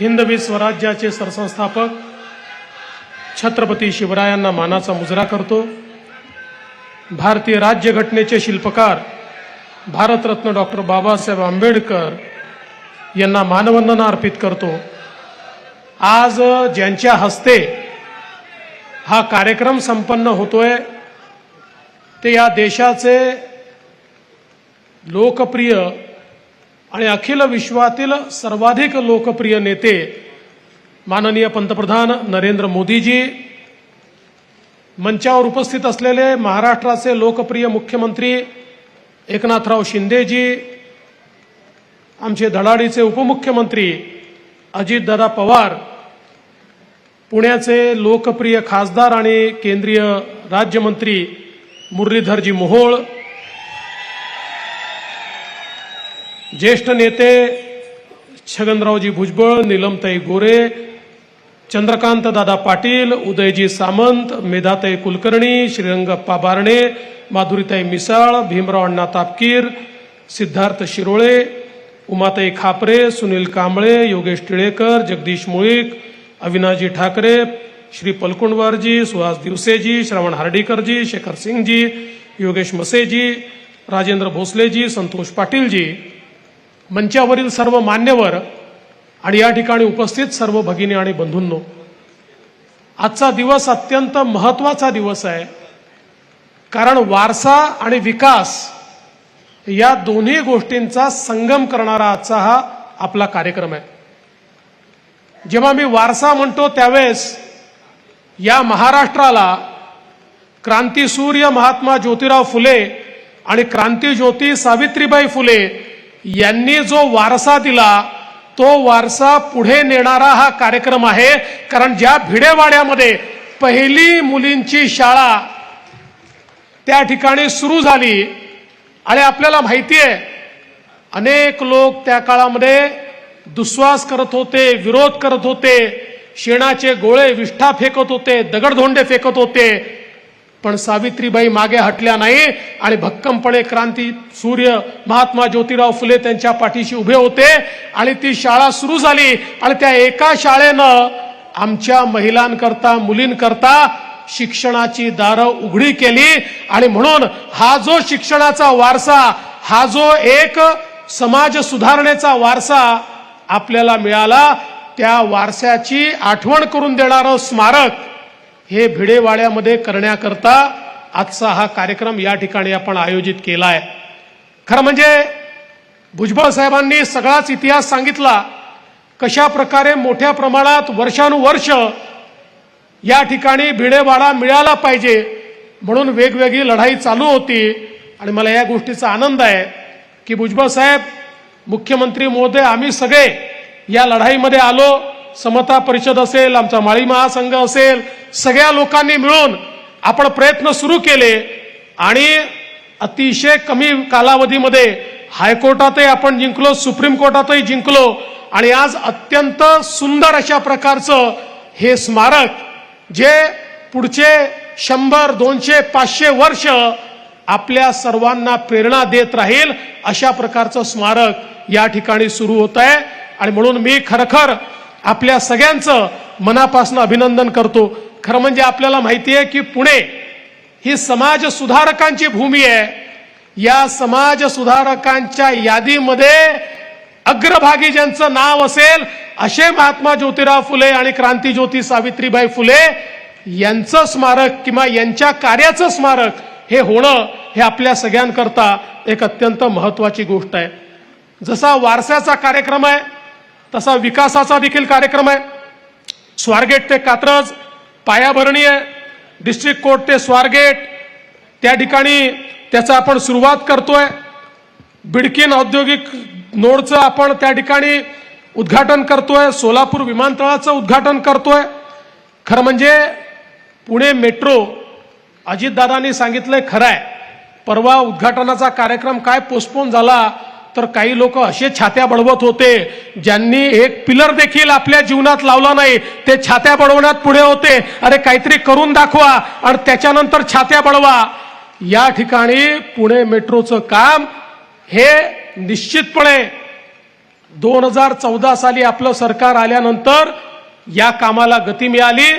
हिंदवी स्वराज्याचे सरसंस्थापक छत्रपती शिवरायांना मानाचा मुजरा करतो. भारतीय राज्यघटनेचे शिल्पकार भारतरत्न डॉक्टर बाबासाहेब आंबेडकर यांना मानवंदना अर्पित करतो. आज ज्यांच्या हस्ते हा कार्यक्रम संपन्न होतोय ते या देशाचे लोकप्रिय आणि अखिल विश्वातील सर्वाधिक लोकप्रिय नेते माननीय पंतप्रधान नरेंद्र मोदीजी मंचावर उपस्थित असलेले महाराष्ट्राचे लोकप्रिय मुख्यमंत्री एकनाथराव शिंदेजी आमचे धडाडीचे उपमुख्यमंत्री अजितदादा पवार पुण्याचे लोकप्रिय खासदार आणि केंद्रीय राज्यमंत्री मुरलीधरजी मोहोळ ज्येष्ठ नेते छगनरावजी भुजबळ नीलमताई गोरे चंद्रकांत दादा पाटील उदयजी सामंत मेधाताई कुलकर्णी श्रीरंगप्पा बारणे माधुरीताई मिसाळ भीमराव अण्णा तापकीर सिद्धार्थ शिरोळे उमाताई खापरे सुनील कांबळे योगेश टिळेकर जगदीश मुळीक अविनाशजी ठाकरे श्री पलकुंडवारजी सुहास दिवसेजी श्रवण हार्डीकरजी शेखर सिंगजी योगेश मसेजी राजेंद्र भोसलेजी संतोष पाटीलजी. मंचावरील सर्व मान्यवर आणि या ठिकाणी उपस्थित सर्व भगिनी आणि बंधूंनो आजचा दिवस अत्यंत महत्त्वाचा दिवस आहे. कारण वारसा आणि विकास या दोन्ही गोष्टींचा संगम करणारा आजचा हा आपला कार्यक्रम आहे. जेव्हा मी वारसा म्हणतो त्यावेळेस या महाराष्ट्राला क्रांतीसूर्य महात्मा ज्योतिराव फुले आणि क्रांतीज्योती सावित्रीबाई फुले यांनी जो वारसा दिला तो वारसा पुढे नेणारा हा कार्यक्रम आहे. कारण ज्या भिडेवाड्यामध्ये पहिली मुलींची शाळा त्या ठिकाणी सुरू झाली आणि आपल्याला माहिती आहे अनेक लोक त्या काळामध्ये दुस्वास करत होते विरोध करत होते शेणाचे गोळे विष्ठा फेकत होते दगडधोंडे फेकत होते. पण सावित्रीबाई मागे हटल्या नाही आणि भक्कमपणे क्रांती सूर्य महात्मा ज्योतिराव फुले त्यांच्या पाठीशी उभे होते आणि ती शाळा सुरू झाली. आणि त्या एका शाळेनं आमच्या महिलांकरता मुलींकरता शिक्षणाची दारं उघडी केली. आणि म्हणून हा जो शिक्षणाचा वारसा हा जो एक समाज सुधारणेचा वारसा आपल्याला मिळाला त्या वारसाची आठवण करून देणारं स्मारक हे भिडेवाड्यामध्ये करण्याकरता आजचा हा कार्यक्रम या ठिकाणी आपण आयोजित केला आहे खरं म्हणजे भुजबळ साहेबांनी सगळाच इतिहास सांगितला कशा प्रकारे मोठ्या प्रमाणात वर्षानुवर्ष या ठिकाणी भिडेवाडा मिळाला पाहिजे म्हणून वेगवेगळी लढाई चालू होती. आणि मला या गोष्टीचा आनंद आहे की भुजबळ साहेब मुख्यमंत्री महोदय आम्ही सगळे या लढाईमध्ये आलो. समता परिषद असेल आमचा माळी महासंघ असेल सगळ्या लोकांनी मिळून आपण प्रयत्न सुरू केले आणि अतिशय कमी कालावधीमध्ये हायकोर्टातही आपण जिंकलो सुप्रीम कोर्टातही जिंकलो आणि आज अत्यंत सुंदर अशा प्रकारचं हे स्मारक जे पुढचे शंभर दोनशे पाचशे वर्ष आपल्या सर्वांना प्रेरणा देत राहील अशा प्रकारचं स्मारक या ठिकाणी सुरू होत आहे. आणि म्हणून मी खरखर आपल्या सगळ्यांचं मनापासून अभिनंदन करतो. खरं म्हणजे आपल्याला माहिती आहे की पुणे ही समाज सुधारकांची भूमी आहे. या समाज सुधारकांच्या यादीमध्ये अग्रभागी ज्यांचं नाव असेल असे महात्मा ज्योतिराव फुले आणि क्रांतीज्योती सावित्रीबाई फुले यांचं स्मारक किंवा यांच्या कार्याचं स्मारक हे होणं हे आपल्या सगळ्यांकरता एक अत्यंत महत्वाची गोष्ट आहे. जसा वारसाचा कार्यक्रम आहे तसा विकासाचा देखील कार्यक्रम आहे. स्वारगेट ते कात्रज पायाभरणी आहे. डिस्ट्रिक्ट कोर्ट ते स्वारगेट त्या ठिकाणी त्याचा आपण सुरुवात करतोय. बिडकीन औद्योगिक नोडचं आपण त्या ठिकाणी उद्घाटन करतोय. सोलापूर विमानतळाचं उद्घाटन करतोय. खरं म्हणजे पुणे मेट्रो अजितदादांनी सांगितलंय खरं आहे परवा उद्घाटनाचा कार्यक्रम काय पोस्टपोन झाला तर काही लोक असे छात्या बडवत होते ज्यांनी एक पिलर देखील आपल्या जीवनात लावला नाही. ते छात्या बडवण्यात पुढे होते. अरे काहीतरी करून दाखवा आणि त्याच्यानंतर छात्या बडवा. या ठिकाणी पुणे मेट्रोचं काम हे निश्चितपणे दोन हजार चौदा साली आपलं सरकार आल्यानंतर या कामाला गती मिळाली.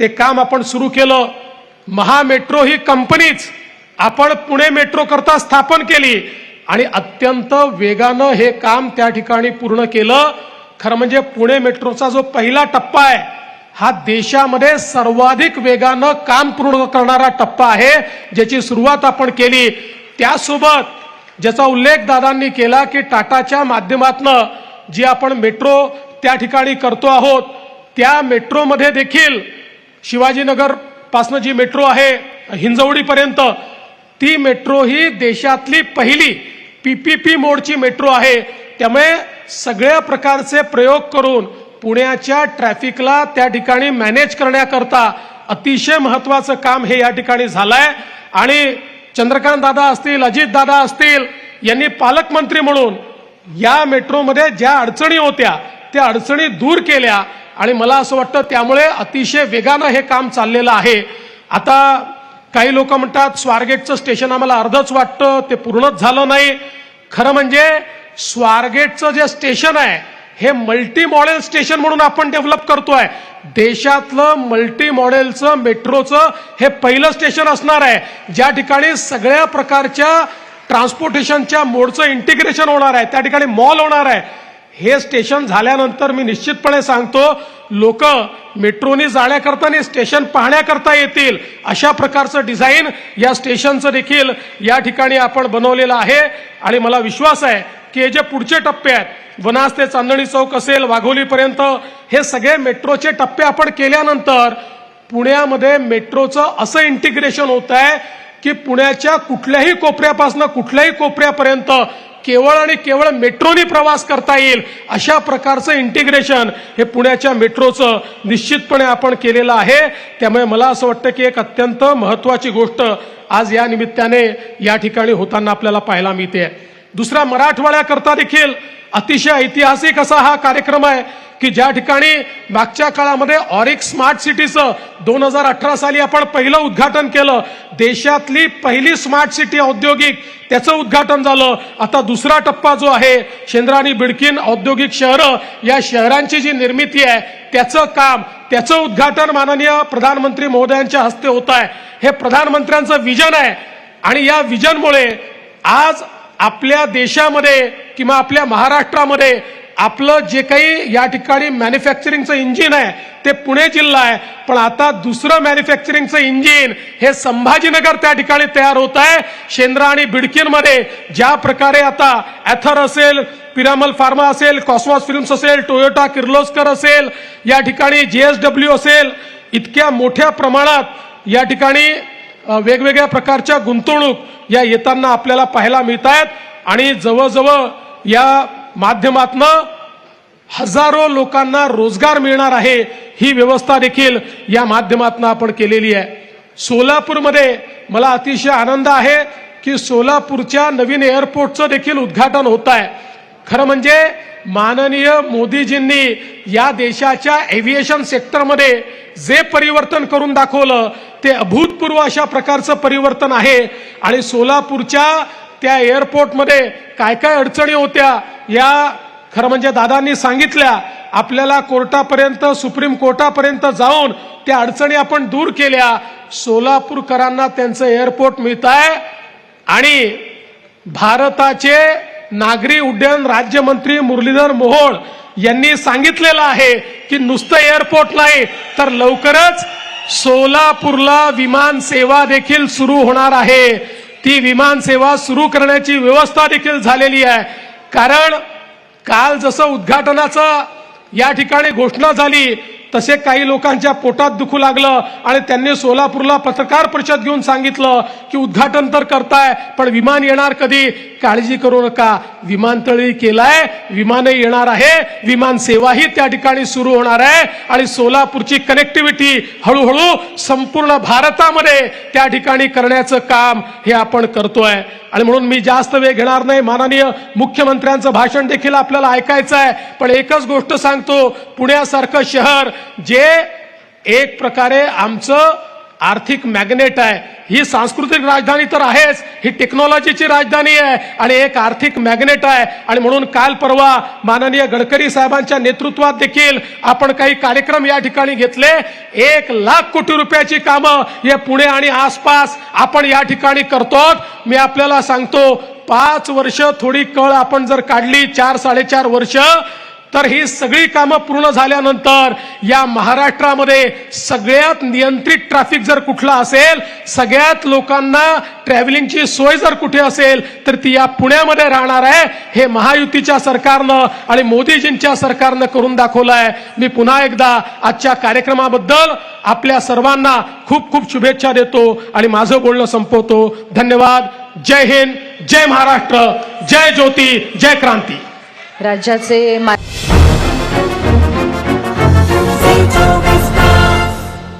ते काम आपण सुरू केलं. महामेट्रो ही कंपनीच आपण पुणे मेट्रो करता स्थापन केली. आणि अत्यंत वेगानं हे काम त्या ठिकाणी पूर्ण केलं. खरं म्हणजे पुणे मेट्रोचा जो पहिला टप्पा आहे हा देशामध्ये सर्वाधिक वेगानं काम पूर्ण करणारा टप्पा आहे ज्याची सुरुवात आपण केली. त्यासोबत ज्याचा उल्लेख दादांनी केला की टाटाच्या माध्यमातनं जी आपण मेट्रो त्या ठिकाणी करतो आहोत त्या मेट्रोमध्ये देखील शिवाजीनगर पासनं जी मेट्रो आहे हिंजवडीपर्यंत ती मेट्रो ही देशातली पहिली पीपीपी मोडची मेट्रो आहे. त्यामुळे सगळ्या प्रकारचे प्रयोग करून पुण्याच्या ट्रॅफिकला त्या ठिकाणी मॅनेज करण्याकरता अतिशय महत्वाचं काम हे या ठिकाणी झालंय. आणि चंद्रकांत दादा असतील अजित दादा असतील यांनी पालकमंत्री म्हणून या मेट्रोमध्ये ज्या अडचणी होत्या त्या अडचणी दूर केल्या. आणि मला असं वाटतं त्यामुळे अतिशय वेगानं हे काम चाललेलं आहे. आता काही लोक म्हणतात स्वारगेटचं स्टेशन आम्हाला अर्धच वाटतं ते पूर्णच झालं नाही. खरं म्हणजे स्वारगेटचं जे स्टेशन आहे हे मल्टी मॉडेल स्टेशन म्हणून आपण डेव्हलप करतोय. देशातलं मल्टी मॉडेलचं मेट्रोचं हे पहिलं स्टेशन असणार आहे. ज्या ठिकाणी सगळ्या प्रकारच्या ट्रान्सपोर्टेशनच्या मोडचं इंटिग्रेशन होणार आहे त्या ठिकाणी मॉल होणार आहे. हे स्टेशन झाल्यानंतर मी निश्चितपणे सांगतो लोक मेट्रोनी जाण्याकरता आणि स्टेशन पाहण्याकरता येतील. अशा प्रकारचं डिझाईन या स्टेशनचं देखील या ठिकाणी आपण बनवलेलं आहे. आणि मला विश्वास आहे की हे जे पुढचे टप्पे आहेत वनास ते चांदणी चौक असेल वाघोलीपर्यंत हे सगळे मेट्रोचे टप्पे आपण केल्यानंतर पुण्यामध्ये मेट्रोचं असं इंटिग्रेशन होत आहे की पुण्याच्या कुठल्याही कोपऱ्यापासून कुठल्याही कोपऱ्यापर्यंत केवळ आणि केवळ मेट्रोनी प्रवास करता येईल अशा प्रकारचं इंटिग्रेशन हे पुण्याच्या मेट्रोचं निश्चितपणे आपण केलेलं आहे. त्यामुळे मला असं वाटतं की एक अत्यंत महत्वाची गोष्ट आज या निमित्ताने या ठिकाणी होताना आपल्याला पाहायला मिळते. दुसऱ्या मराठवाड्याकरता देखील अतिशय ऐतिहासिक असा हा कार्यक्रम आहे. की ज्या ठिकाणी मागच्या काळामध्ये ऑरिक स्मार्ट सिटीचं दोन हजार अठरा साली आपण पहिलं उद्घाटन केलं देशातली पहिली स्मार्ट सिटी औद्योगिक त्याचं उद्घाटन झालं. आता दुसरा टप्पा जो आहे शेंद्रानी बिडकीन औद्योगिक शहरं या शहरांची जी निर्मिती आहे त्याचं काम त्याचं उद्घाटन माननीय प्रधानमंत्री महोदयांच्या हस्ते होत आहे. हे प्रधानमंत्र्यांचं विजन आहे. आणि या विजनमुळे आज आपल्या देशामध्ये किंवा आपल्या महाराष्ट्रामध्ये आपलं जे काही या ठिकाणी मॅन्युफॅक्चरिंगचं इंजिन आहे ते पुणे जिल्हा आहे. पण आता दुसरं मॅन्युफॅक्चरिंगचं इंजिन हे संभाजीनगर त्या ठिकाणी तयार होत आहे. शेंद्रा आणि बिडकीनमध्ये ज्या प्रकारे आता ॲथर असेल पिरामल फार्मा असेल कॉस्मॉस फिल्म्स असेल टोयोटा किर्लोस्कर असेल या ठिकाणी जे एस डब्ल्यू असेल इतक्या मोठ्या प्रमाणात या ठिकाणी वेगवेगळ्या प्रकारच्या गुंतवणूक या येताना आपल्याला पाहायला मिळत आहेत आणि जवळजवळ या माध्यमातनं हजारो लोकांना रोजगार मिळणार आहे ही व्यवस्था देखील या माध्यमातून आपण केलेली आहे. सोलापूरमध्ये मला अतिशय आनंद आहे की सोलापूरच्या नवीन एअरपोर्टचं देखील उद्घाटन होत आहे खरं म्हणजे माननीय मोदीजींनी या देशाच्या एव्हिएशन सेक्टरमध्ये जे परिवर्तन करून दाखवलं ते अभूतपूर्व अशा प्रकारचं परिवर्तन आहे. आणि सोलापूरच्या त्या एअरपोर्टमध्ये काय काय अडचणी होत्या या खरं म्हणजे दादांनी सांगितल्या आपल्याला कोर्टापर्यंत सुप्रीम कोर्टापर्यंत जाऊन त्या अडचणी आपण दूर केल्या. सोलापूरकरांना त्यांचं एअरपोर्ट मिळत आहे आणि भारताचे नागरी उड्डयन राज्यमंत्री मुरलीधर मोहोळ यांनी सांगितलेलं आहे की नुसतं एअरपोर्ट नाही तर लवकरच सोलापूरला विमान सेवा देखील सुरू होणार आहे. ती विमान सेवा सुरू करण्याची व्यवस्था देखील झालेली आहे. कारण काल जसं उद्घाटनाचं या ठिकाणी घोषणा झाली तसे काही लोकांच्या पोटात दुखू लागलं आणि त्यांनी सोलापूरला पत्रकार परिषद घेऊन सांगितलं की उद्घाटन तर करताय पण विमान येणार कधी? काळजी करू नका. विमानतळही केलाय विमानही येणार आहे विमान सेवाही त्या ठिकाणी सुरू होणार आहे आणि सोलापूरची कनेक्टिव्हिटी हळूहळू संपूर्ण भारतामध्ये त्या ठिकाणी करण्याचं काम हे आपण करतोय. आणि म्हणून मी जास्त वेळ घेणार नाही. माननीय मुख्यमंत्र्यांचं भाषण देखील आपल्याला ऐकायचं आहे पण एकच गोष्ट सांगतो. पुण्यासारखं शहर जे एक प्रकारे आमचं आर्थिक मॅग्नेट आहे ही सांस्कृतिक राजधानी तर आहेच ही टेक्नॉलॉजीची राजधानी आहे आणि एक आर्थिक मॅग्नेट आहे. आणि म्हणून काल परवा माननीय गडकरी साहेबांच्या नेतृत्वात देखील आपण काही कार्यक्रम या ठिकाणी घेतले. एक लाख कोटी रुपयाची कामं हे पुणे आणि आसपास आपण या ठिकाणी करतो मी आपल्याला सांगतो पाच वर्ष थोडी कळ आपण जर काढली चार साडेचार वर्ष तर ही सगळी कामं पूर्ण झाल्यानंतर या महाराष्ट्रामध्ये सगळ्यात नियंत्रित ट्रॅफिक जर कुठलं असेल सगळ्यात लोकांना ट्रॅव्हलिंगची सोय जर कुठे असेल तर ती या पुण्यामध्ये राहणार आहे. हे महायुतीच्या सरकारनं आणि मोदीजींच्या सरकारनं करून दाखवलं आहे मी पुन्हा एकदा आजच्या कार्यक्रमाबद्दल आपल्या सर्वांना खूप खूप शुभेच्छा देतो आणि माझं बोलणं संपवतो. धन्यवाद. जय हिंद. जय महाराष्ट्र. जय ज्योती. जय क्रांती. राज्याचे मा